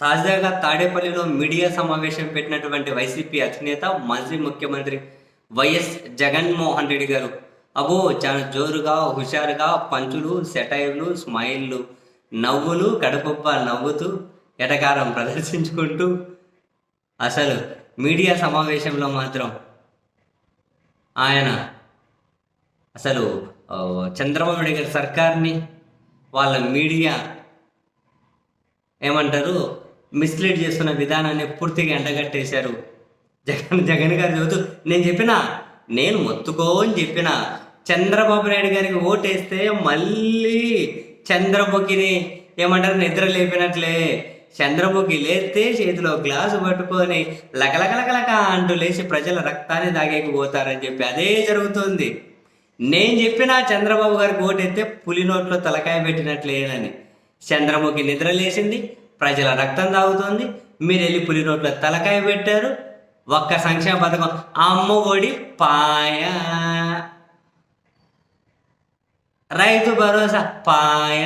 తాజాగా తాడేపల్లిలో మీడియా సమావేశం పెట్టినటువంటి వైసీపీ అధినేత మాజీ ముఖ్యమంత్రి వైఎస్ జగన్మోహన్ రెడ్డి గారు. అబో చాలా జోరుగా హుషారుగా పంచులు సెటైర్లు స్మైళ్ళు నవ్వులు కడపప్ప నవ్వుతూ ఎటకారం ప్రదర్శించుకుంటూ అసలు మీడియా సమావేశంలో మాత్రం ఆయన అసలు చంద్రబాబు నాయుడు గారి సర్కార్ని వాళ్ళ మీడియా ఏమంటారు మిస్లీడ్ చేస్తున్న విధానాన్ని పూర్తిగా ఎండగట్టేశారు. జగన్ జగన్ గారు చెబుతూ నేను చెప్పిన నేను మొత్తుకోని చెప్పిన చంద్రబాబు నాయుడు గారికి ఓటేస్తే మళ్ళీ చంద్రముఖిని ఏమంటారు నిద్ర లేపినట్లే. చంద్రముఖి లేస్తే చేతిలో గ్లాసు పట్టుకొని లకలకలకలక అంటూ లేచి ప్రజల రక్తాన్ని దాగేకి పోతారని చెప్పి అదే జరుగుతుంది. నేను చెప్పిన చంద్రబాబు గారికి ఓటేస్తే పులి నోట్లో తలకాయ పెట్టినట్లేనని. చంద్రముఖి నిద్ర లేచింది ప్రజల రక్తం తాగుతుంది. మీరు వెళ్ళి పులి రోడ్లో తలకాయ పెట్టారు. ఒక్క సంక్షేమ పథకం అమ్మ ఒడి పాయ. రైతు భరోసా పాయ.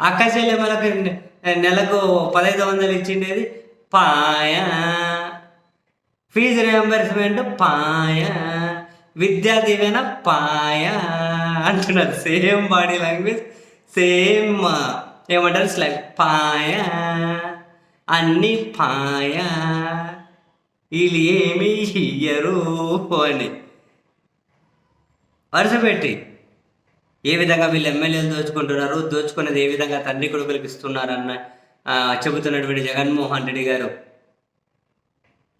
అక్క చెల్లెమ్మలకు నెలకు పదహైదు వందలు ఇచ్చిండేది పాయ. ఫీజు రియంబర్స్మెంట్ పాయ. విద్యా దీవెన పాయ. అంటున్నారు. సేమ్ బాడీ లాంగ్వేజ్ సేమ్ ఏమంటారు? స్లైడ్ పాయ అన్ని పాయ వీళ్ళు ఏమి ఇయ్యరు అని. వరుస పెట్టి. ఏ విధంగా వీళ్ళు ఎమ్మెల్యేలు దోచుకుంటున్నారు? దోచుకున్నది ఏ విధంగా తండ్రి కొడుకులకు ఇస్తున్నారన్న చెబుతున్నటువంటి జగన్మోహన్ రెడ్డి గారు.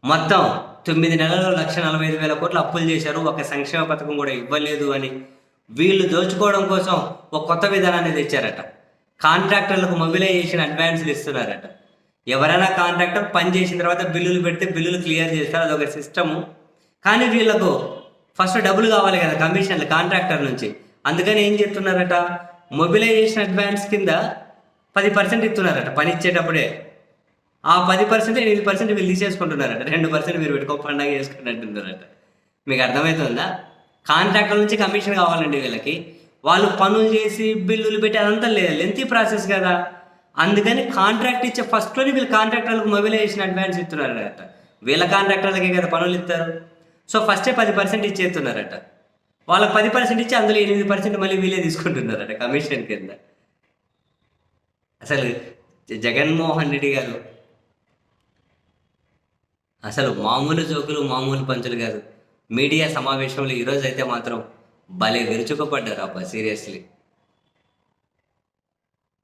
మొత్తం తొమ్మిది నెలల్లో లక్ష నలభై ఐదు వేల కోట్లు అప్పులు చేశారు. ఒక సంక్షేమ పథకం కూడా ఇవ్వలేదు అని. వీళ్ళు దోచుకోవడం కోసం ఒక కొత్త విధానాన్ని తెచ్చారట. కాంట్రాక్టర్లకు మొబిలైజేషన్ అడ్వాన్స్లు ఇస్తున్నారట. ఎవరైనా కాంట్రాక్టర్ పని చేసిన తర్వాత బిల్లులు పెడితే బిల్లులు క్లియర్ చేస్తారు అదొక సిస్టము. కానీ వీళ్ళకు ఫస్ట్ డబ్బులు కావాలి కదా కమిషన్లు కాంట్రాక్టర్ నుంచి. అందుకని ఏం చెప్తున్నారట? మొబిలైజేషన్ అడ్వాన్స్ కింద పది పర్సెంట్ ఇస్తున్నారట పని ఇచ్చేటప్పుడే. ఆ పది పర్సెంట్ ఎనిమిది పర్సెంట్ వీళ్ళు తీసేసుకుంటున్నారట. రెండు పర్సెంట్ మీరు పెట్టుకో పండగ చేసుకుంటున్నారట మీకు అర్థమవుతుందా కాంట్రాక్టర్ నుంచి కమిషన్ కావాలండి వీళ్ళకి. వాళ్ళు పనులు చేసి బిల్లులు పెట్టి అదంతా లేదు. లెంతీ ప్రాసెస్ కదా. అందుకని కాంట్రాక్ట్ ఇచ్చే ఫస్ట్లోనే వీళ్ళు కాంట్రాక్టర్లకు మొబిలైజేషన్ అడ్వాన్స్ ఇస్తున్నారట. వీళ్ళ కాంట్రాక్టర్లకే కదా పనులు ఇస్తారు. సో ఫస్టే పది పర్సెంట్ ఇచ్చేస్తున్నారట. వాళ్ళకి పది పర్సెంట్ ఇచ్చి అందులో ఎనిమిది పర్సెంట్ మళ్ళీ వీళ్ళే తీసుకుంటున్నారట కమిషన్ కింద. అసలు జగన్మోహన్ రెడ్డి గారు అసలు మామూలు జోకులు మామూలు పంచులు కాదు. మీడియా సమావేశంలో ఈరోజు అయితే మాత్రం భలే విరుచుకుపడ్డారు అబ్బా సీరియస్లీ